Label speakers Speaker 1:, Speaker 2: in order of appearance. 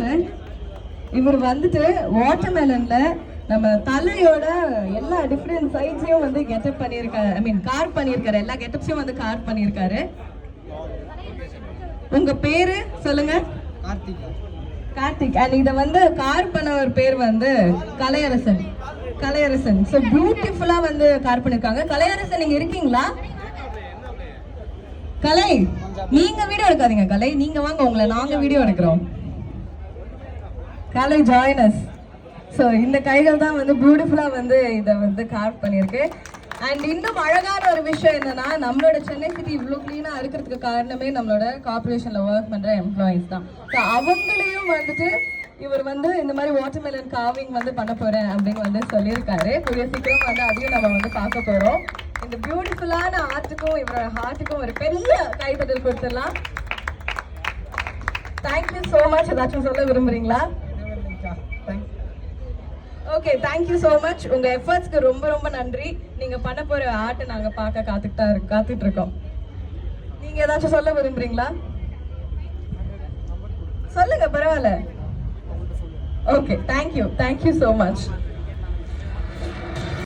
Speaker 1: Sir இவர் வந்துட்டு வாட்டர்மெலன்ல நம்ம தலையோட எல்லா டிஃப்ரெண்ட் சைட்ஸையும் வந்து கெட்டப் பண்ணியிருக்காரு ஐ மீன் கார் பண்ணியிருக்காரு எல்லா கெட்டப்ஸையும் வந்து கார் பண்ணியிருக்காரு உங்க பேரு சொல்லுங்க.
Speaker 2: கார்த்திக்.
Speaker 1: கார்த்திக் அண்ட் இதை வந்து கார் பண்ணவர் பேர் வந்து கலையரசன். கலையரசன். ஸோ பியூட்டிஃபுல்லாக வந்து கார் பண்ணியிருக்காங்க கலையரசன் நீங்கள் இருக்கீங்களா? கலை. நீங்கள் வீடியோ எடுக்காதீங்க கலை. நீங்கள் வாங்க உங்களை நாங்கள் வீடியோ எடுக்கிறோம். காலை ஜாயினஸ் ஸோ இந்த கைகள் தான் வந்து பியூட்டிஃபுல்லாக வந்து இதை வந்து கார்வ் பண்ணியிருக்கு. அண்ட் இன்னும் அழகான ஒரு விஷயம் என்னன்னா நம்மளோட சென்னை சிட்டி இவ்வளோ க்ளீனாக இருக்கிறதுக்கு காரணமே நம்மளோட கார்பரேஷனில் ஒர்க் பண்ணுற எம்ப்ளாயீஸ் தான். ஸோ அவங்களையும் வந்துட்டு இவர் வந்து இந்த மாதிரி வாட்டர்மெலன் காவிங் வந்து பண்ண போகிறேன் அப்படின்னு வந்து சொல்லியிருக்காரு. கூடிய சீக்கிரம் வந்து அதையும் நம்ம வந்து பார்க்க போகிறோம் இந்த பியூட்டிஃபுல்லான ஆர்ட்டுக்கும் இவரோட ஹார்ட்டுக்கும் ஒரு பெரிய கைத்தட்டல் கொடுத்துடலாம். தேங்க்யூ ஸோ மச் ஏதாச்சும் சொல்ல விரும்புறீங்களா? ஓகே தேங்க்யூ ஸோ மச் உங்க எஃபர்ட்ஸ்க்கு ரொம்ப ரொம்ப நன்றி. நீங்க பண்ண போற ஆர்ட்டை நாங்க பார்க்க காத்துக்கிட்டா காத்துட்டு இருக்கோம். நீங்க ஏதாச்சும் சொல்ல விரும்புறீங்களா? சொல்லுங்க பரவாயில்ல. Okay thank you thank you so much